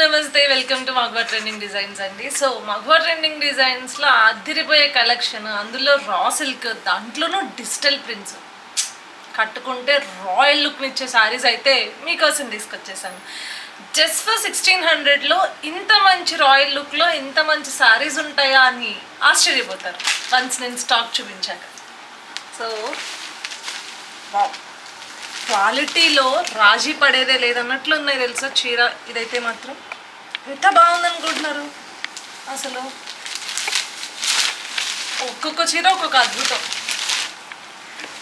నమస్తే welcome to మగ్వా trending designs అండి. So మగ్వా trending డిజైన్స్లో అదిరిపోయే కలెక్షన్ అందులో రా సిల్క్ దాంట్లోనూ డిజిటల్ ప్రింట్స్ కట్టుకుంటే రాయల్ లుక్ని ఇచ్చే శారీస్ అయితే మీకోసం తీసుకొచ్చేసాను. జస్ట్ ఫర్ సిక్స్టీన్ హండ్రెడ్లో ఇంత మంచి రాయల్ లుక్లో ఇంత మంచి శారీస్ ఉంటాయా అని ఆశ్చర్యపోతారు. వన్స్ నేను స్టాక్ చూపించాక. సో వావ్ క్వాలిటీలో రాజీ పడేదే లేదన్నట్లు ఉన్నాయి తెలుసా చీర? ఇదైతే మాత్రం. ఎంత బాగుంది అనుకుంటున్నారు అసలు ఒక్కొక్క చీర ఒక్కొక్క అద్భుతం.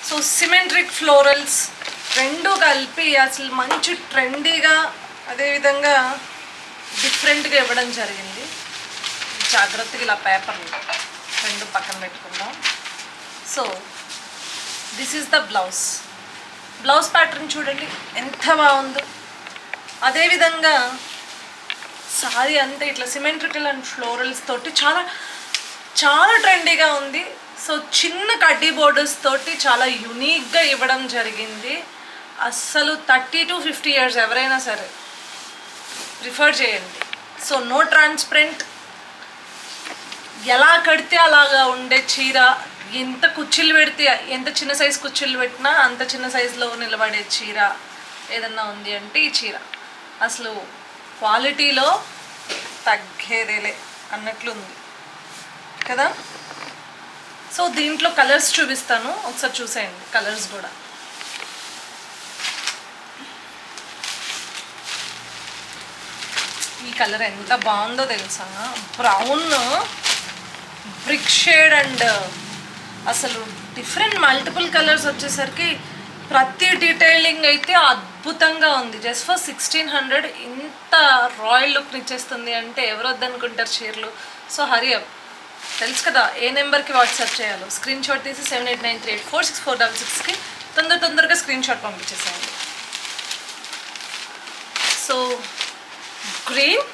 సో సిమెంట్రిక్ ఫ్లోరల్స్ రెండు కలిపి అసలు మంచి ట్రెండీగా అదేవిధంగా డిఫరెంట్గా ఇవ్వడం జరిగింది. జాగ్రత్తగా ఇలా పేపర్ రెండు పక్కన పెట్టుకుందాం. So this is the blouse blouse pattern చూడండి ఎంత బాగుందో. అదేవిధంగా సారీ అంతా ఇట్లా సిమెంట్రికల్ అండ్ ఫ్లోరల్స్ తోటి చాలా చాలా ట్రెండీగా ఉంది. సో చిన్న కడ్డీ బోర్డర్స్ తోటి చాలా యునీక్గా ఇవ్వడం జరిగింది. అస్సలు థర్టీ టు ఫిఫ్టీ ఇయర్స్ ఎవరైనా సరే ప్రిఫర్ చేయండి. సో నో ట్రాన్స్పరెంట్ ఎలా కడితే అలాగా ఉండే చీర ఎంత కుర్చీలు పెడితే ఎంత చిన్న సైజ్ కుర్చీలు పెట్టినా అంత చిన్న సైజులో నిలబడే చీర ఏదన్నా ఉంది అంటే ఈ చీర. అసలు క్వాలిటీలో తగ్గేదేలే అన్నట్లుంది. కదా? సో దీంట్లో కలర్స్ చూపిస్తాను. ఒకసారి చూసేయండి కలర్స్ కూడా. ఈ కలర్ ఎంత బాగుందో తెలుసా? బ్రౌన్ బ్రిక్ షేడ్ అండ్ అసలు డిఫరెంట్ మల్టిపుల్ కలర్స్ వచ్చేసరికి ప్రతి డీటెయిలింగ్ అయితే అద్భుతంగా ఉంది. జస్ట్ ఫర్ సిక్స్టీన్ హండ్రెడ్ ఇంత రాయల్ లుక్ ఇచ్చేస్తుంది అంటే ఎవరు వద్దనుకుంటారు చీరలు? సో హరి అప్ తెలుసు కదా ఏ నెంబర్కి వాట్సాప్ చేయాలో? స్క్రీన్ షాట్ తీసి seven eight nine three eight four six four double సిక్స్కి తొందర తొందరగా స్క్రీన్ షాట్ పంపించేసేయండి. సో గ్రీన్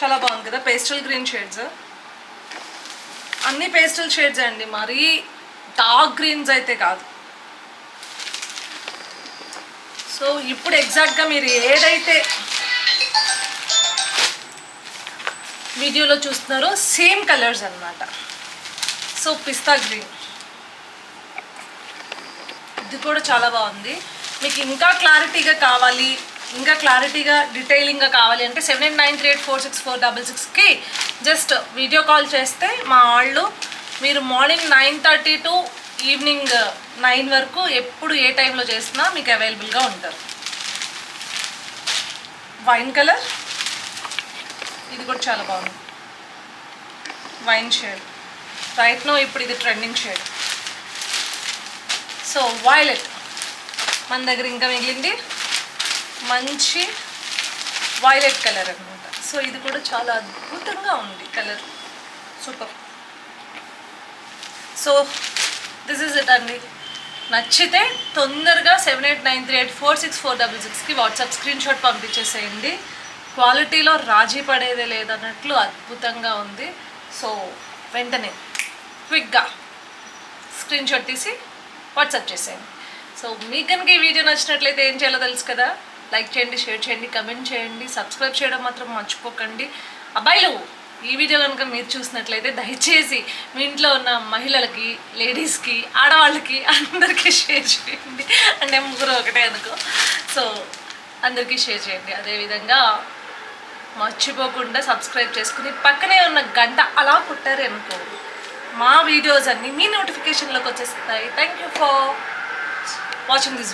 చాలా బాగుంది కదా పేస్టల్ గ్రీన్ షేడ్స్ అన్ని పేస్టల్ షేడ్స్ అండి. మరీ డార్క్ గ్రీన్స్ అయితే కాదు. సో ఇప్పుడు ఎగ్జాక్ట్గా మీరు ఏదైతే వీడియోలో చూస్తున్నారో సేమ్ కలర్స్ అన్నమాట. సో పిస్తా గ్రీన్ ఇది కూడా చాలా బాగుంది. మీకు ఇంకా క్లారిటీగా కావాలి ఇంకా క్లారిటీగా డీటెయిలింగ్గా కావాలి అంటే seven eight nine three eight four six four double సిక్స్కి జస్ట్ వీడియో కాల్ చేస్తే మా వాళ్ళు మీరు morning nine thirty to evening nine వరకు ఎప్పుడు ఏ టైంలో చేసినా మీకు అవైలబుల్గా ఉంటారు. వైన్ కలర్ ఇది కూడా చాలా బాగుంది. వైన్ షేడ్ రైట్ నో ఇప్పుడు ఇది ట్రెండింగ్ షేడ్ సో వైలెట్ మన దగ్గర ఇంకా మిగిలింది. మంచి వైలెట్ కలర్ అనమాట సో ఇది కూడా చాలా అద్భుతంగా ఉంది colour. Super. So this is it అండి. నచ్చితే తొందరగా seven eight nine three eight four six four double సిక్స్కి వాట్సాప్ స్క్రీన్ షాట్ పంపించేసేయండి. క్వాలిటీలో రాజీ పడేదే లేదన్నట్లు అద్భుతంగా ఉంది. సో వెంటనే క్విక్గా స్క్రీన్ షాట్ తీసి వాట్సాప్ చేసేయండి. సో మీకు కనుక ఈ వీడియో నచ్చినట్లయితే ఏం చేయాలో తెలుసు కదా? లైక్ చేయండి షేర్ చేయండి కమెంట్ చేయండి సబ్స్క్రైబ్ చేయడం మాత్రం మర్చిపోకండి. అబ్బాయిలు ఈ వీడియో కనుక మీరు చూసినట్లయితే దయచేసి మీ ఇంట్లో ఉన్న మహిళలకి లేడీస్కి ఆడవాళ్ళకి అందరికీ షేర్ చేయండి. అంటే ముగ్గురు ఒకటే అనుకో. సో అందరికీ షేర్ చేయండి. అదేవిధంగా మర్చిపోకుండా సబ్స్క్రైబ్ చేసుకుని పక్కనే ఉన్న గంట అలా కొట్టారు అనుకో మా వీడియోస్ అన్నీ మీ నోటిఫికేషన్లోకి వచ్చేస్తాయి. Thank you for watching this